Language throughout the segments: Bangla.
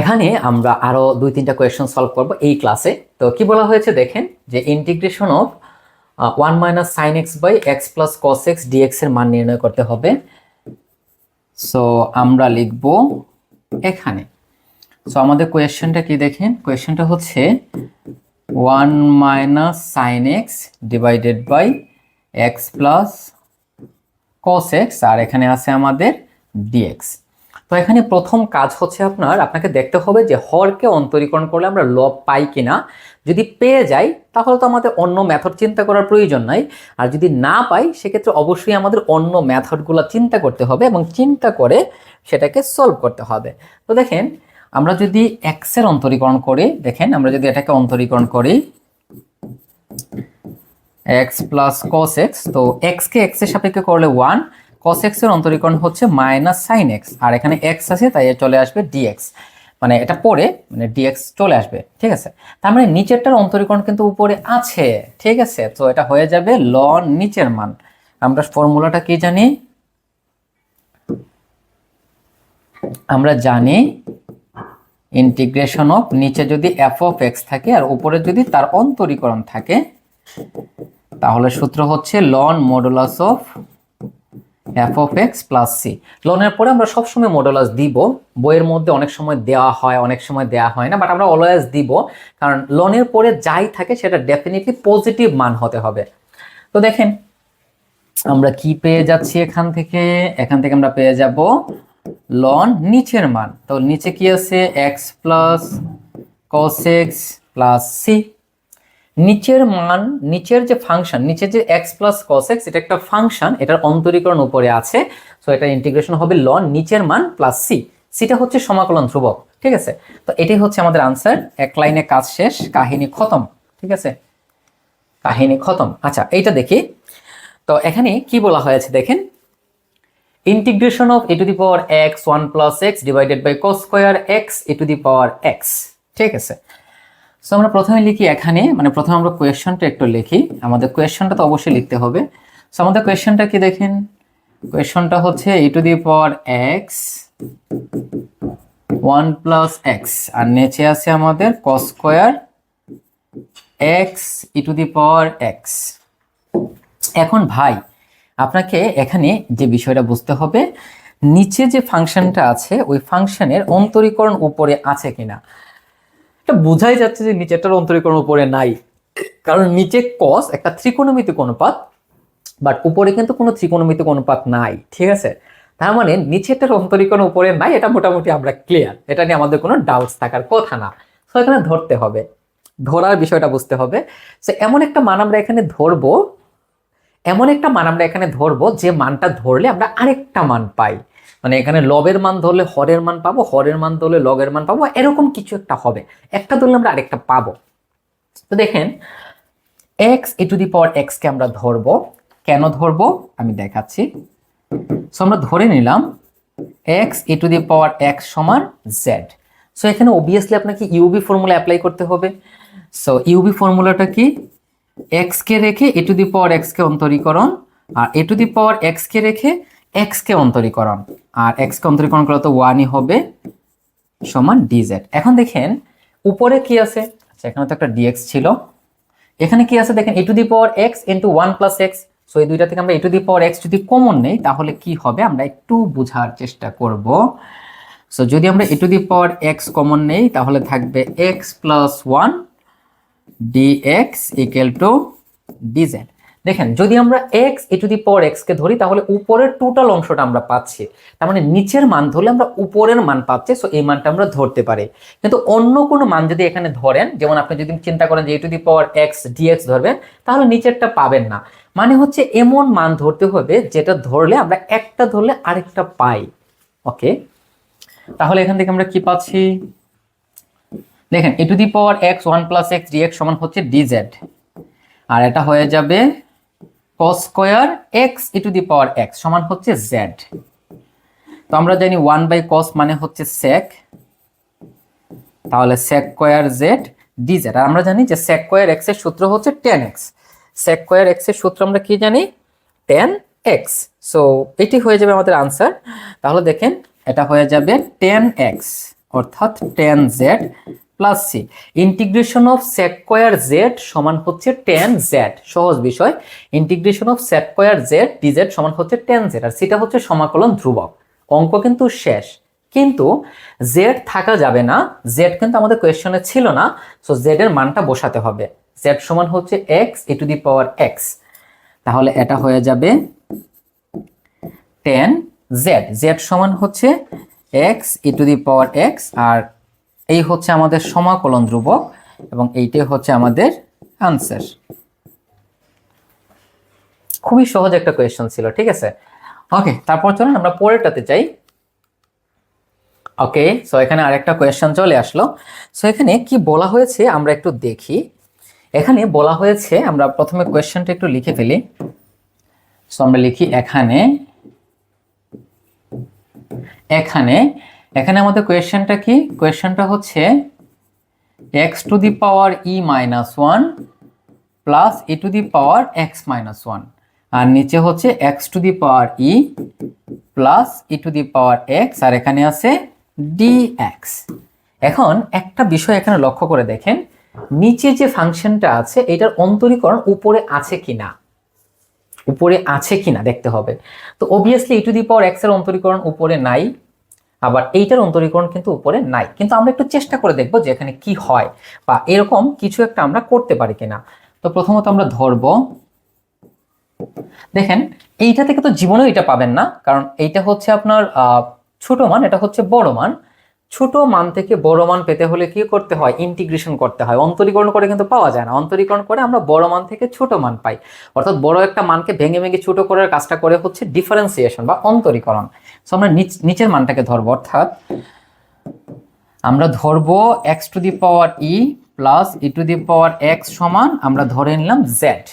এখানে আমরা আরও দুই, তিনটা কোয়েশ্চেন সলভ করব এই ক্লাসে তো কি বলা হয়েছে দেখেন? যে integration of one minus sine x by x plus cos x dx এর মান নির্ণয় করতে হবে। সো আমরা লিখব এখানে। সো আমাদের কোয়েশ্চেনটা কি দেখেন? কোয়েশ্চেনটা হচ্ছে one minus sine x divided by x plus cos x আর এখানে আছে আমাদের ডিএক্স তো এখানে প্রথম কাজ হচ্ছে আপনার, আপনাকে দেখতে হবে যে হরকে অন্তরীকরণ করলে আমরা লব পাই কিনা। যদি পেয়ে যাই, তাহলে তো আমাদের অন্য মেথড চিন্তা করার প্রয়োজন নাই। আর যদি না পাই, সেক্ষেত্রে অবশ্যই আমাদের অন্য মেথডগুলো চিন্তা করতে হবে এবং চিন্তা করে সেটাকে সলভ করতে হবে। তো দেখেন, আমরা যদি এক্সের অন্তরীকরণ করি, দেখেন আমরা যদি এটাকে অন্তরীকরণ করি এক্স প্লাস কস এক্স তো এক্সকে এক্সের সাপেক্ষে করলে ওয়ান কস এক্সের অন্তরীকরণ হচ্ছে মাইনাস সাইন এক্স আর এখানে এক্স আছে, তাই চলে আসবে ডিএক্স মানে এটা পরে মানে ডিএক্স চলে আসবে, ঠিক আছে? তার মানে নিচেরটার অন্তরীকরণ কিন্তু উপরে আছে, ঠিক আছে? তো এটা হয়ে যাবে লন নিচের মান। আমরা ফর্মুলাটা কি জানি? আমরা জানি ইন্টিগ্রেশন অফ নিচে যদি এফ অফ এক্স থাকে আর উপরে যদি তার অন্তরীকরণ থাকে, তাহলে সূত্র হচ্ছে ln modulus of f of x plus c লোনের পরে আমরা সবসময় মডুলাস দিব। বইয়ের মধ্যে অনেক সময় দেওয়া হয়, অনেক সময় দেওয়া হয় না বাট আমরা অলওয়েজ দিব। কারণ লোনের পরে যাই থাকে সেটা ডেফিনেটলি পজিটিভ মান হতে হবে। তো দেখেন, আমরা কি পেয়ে যাচ্ছি এখান থেকে? এখান থেকে আমরা পেয়ে যাব লন নিচের মান। তো নিচে কি আছে? X plus cos x plus c নিচের মান, নিচের যে ফাংশন নিচের যে এক্স প্লাস কস এক্স এটা একটা ফাংশন এটার অন্তরীকরণ উপরে আছে। সো এটা ইন্টিগ্রেশন হবে লন নিচের মান প্লাস সি সিটা হচ্ছে সমাকলন ধ্রুবক, ঠিক আছে? তো এটাই হচ্ছে আমাদের আনসার এক লাইনে কাজ শেষ, কাহিনী খতম, ঠিক আছে? কাহিনী খতম। আচ্ছা এইটা দেখি। তো এখানে কি বলা হয়েছে দেখেন? Integration of a to the power x one plus x divided by cos square x a to the power x ঠিক আছে? সো আমরা প্রথমে লিখি এখানে মানে প্রথমে আমরা কোয়েশ্চনটা একটু লিখি। আমাদের কোয়েশ্চনটা তো অবশ্যই লিখতে হবে। সো আমাদের কোয়েশ্চনটা কি দেখেন? কোয়েশ্চনটা হচ্ছে e to the power x one plus x আর নিচে আছে আমাদের cos square x e to the power x এখন ভাই, আপনাকে এখানে যে বিষয়টা বুঝতে হবে, নিচে যে ফাংশনটা আছে, ওই ফাংশনের অন্তরীকরণ উপরে আছে কিনা। এটা বোঝাই যাচ্ছে যে নিচেরটার অন্তরীকরণ উপরে নাই। কারণ নিচে কস একটা ত্রিকোণমিতিক অনুপাত বাট উপরে কিন্তু কোনো ত্রিকোণমিতিক অনুপাত নাই, ঠিক আছে? তার মানে নিচেরটার অন্তরীকরণ উপরে নাই, এটা মোটামুটি আমরা ক্লিয়ার এটা নিয়ে আমাদের কোনো ডাউটস থাকার কথা না। তো এখানে ধরতে হবে, ধরার বিষয়টা বুঝতে হবে। সে এমন একটা মান আমরা এখানে ধরবো, এমন একটা মান আমরা এখানে ধরবো, যে মানটা ধরলে আমরা আরেকটা মান পাই। মানে এখানে লবের মান ধরলে হরের মান পাবো, হরের মান ধরলে লগের মান পাবো, এরকম কিছু একটা হবে। একটা ধরলে আমরা আরেকটা পাবো। তো দেখেন এক্স এ টু দি পাওয়ার এক্সকে আমরা ধরবো। কেন ধরবো? আমি দেখাচ্ছি। সো আমরা ধরে নিলাম x a to the power x সমান জেড সো এখানে অবভিয়াসলি আপনাকে ইউবি ফর্মুলা অ্যাপ্লাই করতে হবে। সো ইউবি ফর্মুলাটা কি? এক্স কে রেখে a to the power x কে অন্তরীকরণ, আর a to the power x কে রেখে এক্স কে অন্তরীকরণ, আর এক্স কে অন্তরীকরণ করলে তো ওয়ানই হবে সমান ডিজেড এখন দেখেন, উপরে কি আছে? আচ্ছা এখানে তো একটা ডিএক্স ছিল। এখানে কি আছে? দেখেন a to the power x into one plus x so এই দুইটা থেকে আমরা a to the power x যদি কমন নেই, তাহলে কি হবে? আমরা একটু বোঝার চেষ্টা করব। সো যদি আমরা a to the power x common নেই, তাহলে থাকবে x plus one dx equal to dz দেখেন, যদি আমরা x a to the power x কে ধরি, তাহলে উপরের টোটাল অংশটা আমরা পাচ্ছি। তার মানে নিচের মান ধরলে আমরা উপরের মান পাচ্ছি সো এই মানটা আমরা ধরতে পারি। কিন্তু অন্য কোনো মান যদি এখানে ধরেন, যেমন আপনি যদি চিন্তা করেন যে a to the power x dx ধরবেন, তাহলে নিচেরটা পাবেন না। মানে হচ্ছে এমন মান ধরতে হবে, যেটা ধরলে আমরা একটা ধরলে আরেকটা পাই। ওকে তাহলে এখান থেকে আমরা কি পাচ্ছি? দেখেন এ to the power x one plus x dx সমান হচ্ছে ডিজেড আর এটা হয়ে যাবে cos square x e to the power x সমান হচ্ছে জেড তো আমরা জানি ওয়ান বাই কস মানে হচ্ছে সেক তাহলে সেক স্কোয়ার জেড ডিজেড আর আমরা জানি যে সেক স্কোয়ার এক্সের সূত্র হচ্ছে টেন এক্স সেক স্কোয়ার এক্সের সূত্র আমরা কি জানি? টেন এক্স সো এটি হয়ে যাবে আমাদের আনসার তাহলে দেখেন, এটা হয়ে যাবে টেন এক্স অর্থাৎ tan z plus c integration of square z সমান হচ্ছে টেন জেড সহজ বিষয়। Integration of square z dz সমান হচ্ছে টেন জেড আর সিটা হচ্ছে সমাকলন ধ্রুবক। অঙ্ক কিন্তু শেষ। কিন্তু জেড থাকা যাবে না। জেড কিন্তু আমাদের কোয়েশ্চনে ছিল না। সো জেড এর মানটা বসাতে হবে। জেড সমান হচ্ছে x e to the power x তাহলে এটা হয়ে যাবে টেন জেড জেড সমান হচ্ছে x e to the power x আর এই হচ্ছে আমাদের সমাকলন ধ্রুবক এবং এইটাই হচ্ছে আমাদের আনসার খুবই সহজ একটা কোয়েশ্চন ছিল, ঠিক আছে? ওকে তারপর চলুন আমরা পরেরটাতে যাই। ওকে সো এখানে আরেকটা কোয়েশ্চন চলে আসলো। সো এখানে কি বলা হয়েছে আমরা একটু দেখি। এখানে বলা হয়েছে, আমরা প্রথমে কোয়েশ্চনটা একটু লিখে ফেলি। সো আমরা লিখি এখানে এখানে এখানে আমাদের কোয়েশ্চেনটা কি? কোয়েশ্চেনটা হচ্ছে x to the power e minus one plus e to the power x minus one আর নিচে হচ্ছে x to the power e plus e to the power x আর এখানে আছে ডি এক্স এখন একটা বিষয় এখানে লক্ষ্য করে দেখেন, নিচে যে ফাংশনটা আছে, এটার অন্তরীকরণ উপরে আছে কিনা? উপরে আছে কিনা দেখতে হবে। তো obviously E to the power এক্সের অন্তরীকরণ উপরে নাই। আবার এইটার অন্তরীকরণ কিন্তু উপরে নাই। কিন্তু আমরা একটু চেষ্টা করে দেখব যে এখানে কি হয় বা এরকম কিছু একটা আমরা করতে পারি কিনা। তো প্রথমত আমরা ধরব। দেখেন, এইটা থেকে তো জীবনেও এটা পাবেন না, কারণ এইটা হচ্ছে আপনার ছোট মান, এটা হচ্ছে বড় মান। ছোট মান থেকে বড় মান পেতে হলে কি করতে হয়? ইন্টিগ্রেশন করতে হয়। অন্তরীকরণ করে কিন্তু পাওয়া যায় না। অন্তরীকরণ করে আমরা বড় মান থেকে ছোট মান পাই। অর্থাৎ বড় একটা মানকে ভেঙে ভেঙে ছোট করার কাজটা করে হচ্ছে ডিফারেন্সিয়েশন বা অন্তরীকরণ। সো আমরা নিচ- নিচের মানটাকে ধরবো, অর্থাৎ আমরা ধরবো x to the power e plus e to the power x সমান, আমরা ধরে নিলাম জেড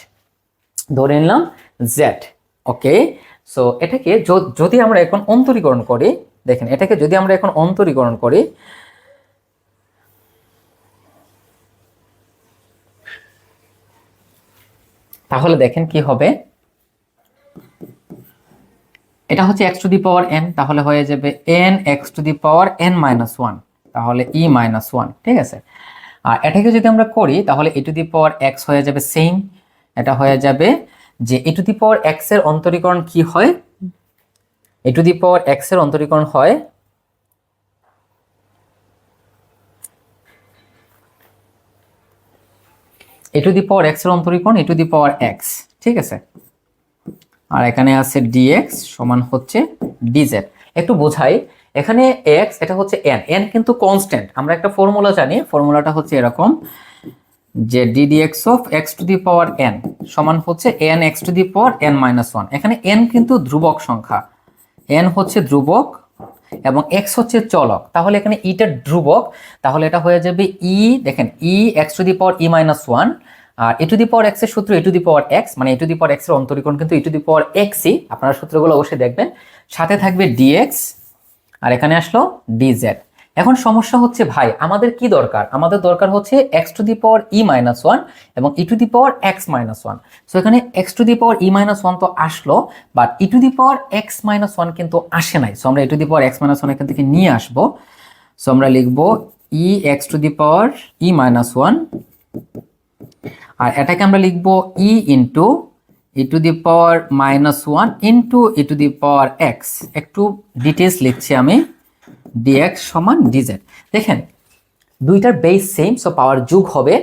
ধরে নিলাম জেড ওকে সো এটাকে যদি আমরা এখন অন্তরীকরণ করি দেখেন, এটাকে যদি আমরা এখন অন্তরীকরণ করি, তাহলে দেখেন কি হবে? এটা হচ্ছে x to the power n তাহলে হয়ে যাবে n x to the power n minus one তাহলে ই মাইনাস ওয়ান ঠিক আছে? আর এটাকে যদি আমরা করি, তাহলে এ টু দি পাওয়ার এক্স হয়ে যাবে সেম এটা হয়ে যাবে যে এ টু দি পাওয়ার এক্সের অন্তরীকরণ কি হয়? এ টু দি পাওয়ার এক্সের অন্তরীকরণ হয় এ টু দি পাওয়ার এক্সের অন্তরীকরণ এ টু দি পাওয়ার এক্স ঠিক আছে? আর এখানে আছে ডিএক্স সমান হচ্ছে ডিজেড একটু বোঝাই, এখানে এক্স এটা হচ্ছে এন এন কিন্তু কনস্ট্যান্ট আমরা একটা ফর্মুলা জানি ফর্মুলাটা হচ্ছে এরকম যে d dx of x to the power n সমান হচ্ছে n x to the power n minus one এখানে এন কিন্তু ধ্রুবক সংখ্যা। এন হচ্ছে ধ্রুবক এবং এক্স হচ্ছে চলক। তাহলে এখানে ইটা ধ্রুবক, তাহলে এটা হয়ে যাবে ই দেখেন e x to the power e minus one R A to the power এক্সের সূত্র এ টু দি পাওয়ার এক্স মানে এ টু দি পাওয়ার এক্সের অন্তরীকরণ কিন্তু এ টু দি পাওয়ার এক্সই আপনারা সূত্রগুলো অবশ্যই দেখবেন। সাথে থাকবে ডিএক্স আর এখানে আসলো ডিজেড এখন সমস্যা হচ্ছে, ভাই, আমাদের কি দরকার? আমাদের দরকার হচ্ছে x to the power e minus one এবং e to the power x minus one so এখানে x to the power e minus one তো আসলো but e to the power x minus one কিন্তু আসে নাই। সো আমরা e to the power x minus one এখান থেকে নিয়ে আসব। সো আমরা লিখব e x to the power e minus one আর এটাকে আমরা লিখব e into e to the power minus one into e to the power x একটু ডিটেলস লিখছি আমি। ডিএক্স সমান ডিজেড দেখেন, দুইটার বেস সেম সো পাওয়ার যোগ হবে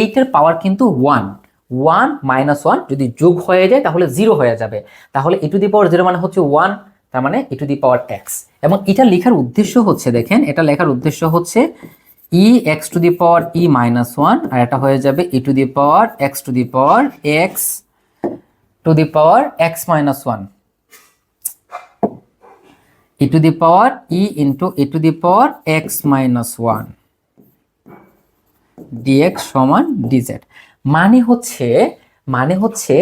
এইটার পাওয়ার কিন্তু ওয়ান ওয়ান মাইনাস ওয়ান যদি যোগ হয়ে যায়, তাহলে জিরো হয়ে যাবে। তাহলে ই টু দি পাওয়ার জিরো মানে হচ্ছে ওয়ান তার মানে ই টু দি পাওয়ার এক্স এবং এটা লেখার উদ্দেশ্য হচ্ছে, দেখেন, এটা লেখার উদ্দেশ্য হচ্ছে e x to the power e minus one আর এটা হয়ে যাবে e to the power x to the power x to the power x minus one e to the power e into e to the power x minus 1 dx সমান dz মানে হচ্ছে মানে হচ্ছে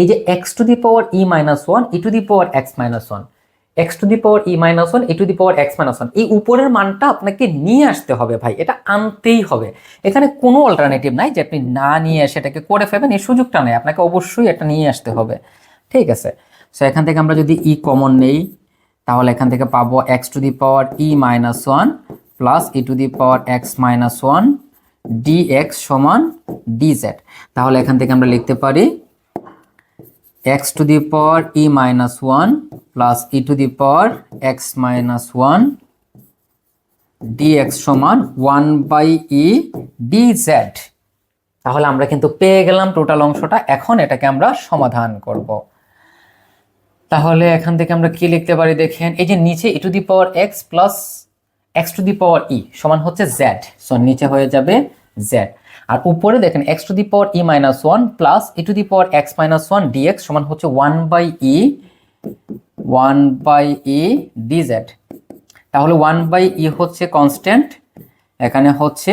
এই যে x to the power e minus 1 e to the power x minus 1 x to the power e minus 1 e to the power x minus 1 এই উপরের মানটা আপনাকে নিয়ে আসতে হবে ভাই, এটা আনতেই হবে। এখানে কোনো অল্টারনেটিভ নাই যে আপনি না নিয়ে এসে এটাকে করে ফেলবেন, এই সুযোগটা নেই। আপনাকে অবশ্যই এটা নিয়ে আসতে হবে। ঠিক আছে? সো এখান থেকে আমরা যদি ই কমন নেই তাহলে এখান থেকে পাবো x to the power e minus one plus e to the power x minus one d x সমান ডি জেড তাহলে এখান থেকে আমরা লিখতে পারি x to the power e minus one plus e to the power x minus one d x সমান one by e d z তাহলে আমরা কিন্তু পেয়ে গেলাম টোটাল অংশটা, এখন এটাকে আমরা সমাধান করব। তাহলে এখান থেকে আমরা কি লিখতে পারি দেখেন? এই যে নিচে ই to the power x plus x to the power ই সমান হচ্ছে জেড সো নিচে হয়ে যাবে জেড আর উপরে দেখেন x to the power e minus one plus e to the power x minus one dx সমান হচ্ছে one by e one by e d dz তাহলে ওয়ান বাই ই হচ্ছে কনস্ট্যান্ট এখানে হচ্ছে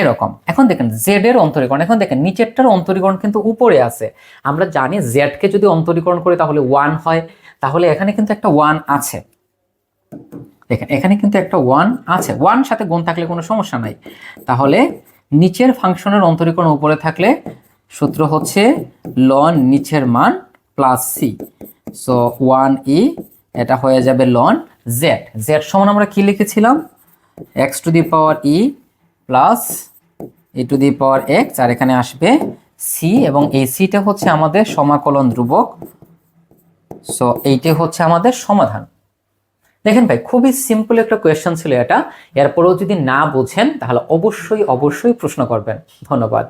এরকম। এখন দেখেন জেড এর অন্তরীকরণ, এখন দেখেন নিচেরটার অন্তরীকরণ কিন্তু উপরে আছে। আমরা জানি জেড কে যদি অন্তরীকরণ করি তাহলে ওয়ান হয়, তাহলে এখানে কিন্তু একটা ওয়ান আছে। দেখেন, এখানে কিন্তু একটা ওয়ান আছে। ওয়ান সাথে গুণ থাকলে কোনো সমস্যা নাই। তাহলে নিচের ফাংশনের অন্তরীকরণ উপরে থাকলে সূত্র হচ্ছে লন নিচের মান plus c so one e এটা হয়ে যাবে লন জেড জেড সমান আমরা কি লিখেছিলাম? X to the power e plus e to the power x আর এখানে আসবে সি এবং এই সিটা হচ্ছে আমাদের সমাকলন ধ্রুবক। সো এইটা হচ্ছে আমাদের সমাধান। দেখেন ভাই, খুবই সিম্পল একটা কোয়েশ্চেন ছিল এটা। এরপরেও যদি না বোঝেন, তাহলে অবশ্যই অবশ্যই প্রশ্ন করবেন। ধন্যবাদ।